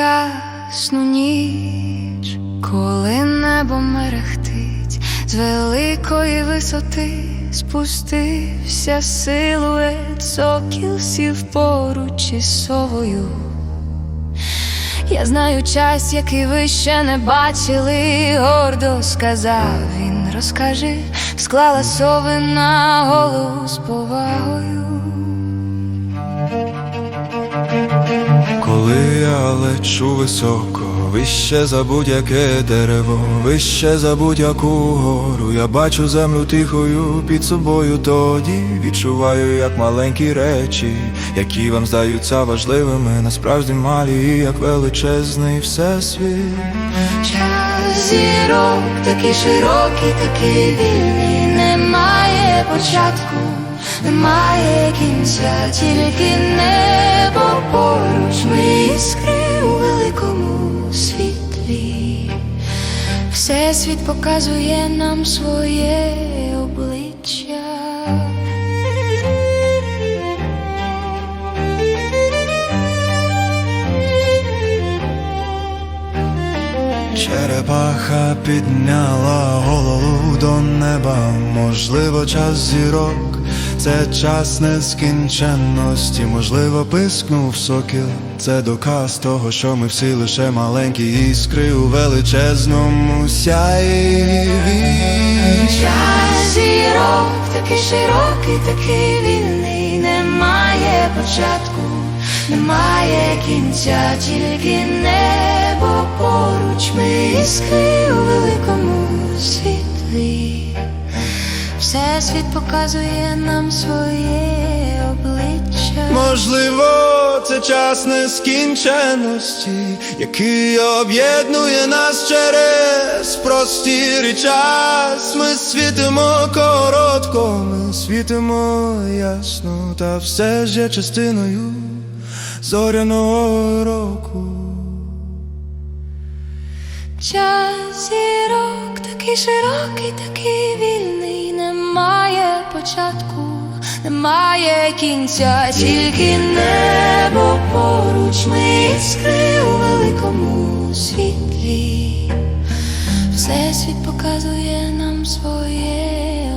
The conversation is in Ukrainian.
ясну ніч, коли небо мерехтить, з великої висоти спустився силует сокіл сів поруч із совою. Я знаю час, який ви ще не бачили, гордо сказав він, розкажи, склала сови на голову з повагою. Коли я лечу високо, вище за будь-яке дерево, вище за будь-яку гору, я бачу землю тихою під собою, тоді. Відчуваю, як маленькі речі, які вам здаються важливими, насправді малі, як величезний всесвіт. Час зірок такий широкий, такий вільний, немає початку, немає кінця, тільки небо світлі. Всесвіт показує нам своє обличчя. Черепаха підняла голову до неба, можливо, час зірок, це час нескінченності, можливо, пискнув сокіл. Це доказ того, що ми всі лише маленькі іскри у величезному сяєві. Час зірок такий широкий, такий вільний, немає початку, немає кінця, тільки небо поруч, ми іскри Всесвіт показує нам своє обличчя. Можливо, це час нескінченності, який об'єднує нас через простір і час. Ми світимо коротко, ми світимо ясно, та все ж є частиною зоряного року. Час зірок такий широкий, такий вільний, немає початку, немає кінця, тільки небо поруч, ми іскри у великому світлі. Всесвіт показує нам своє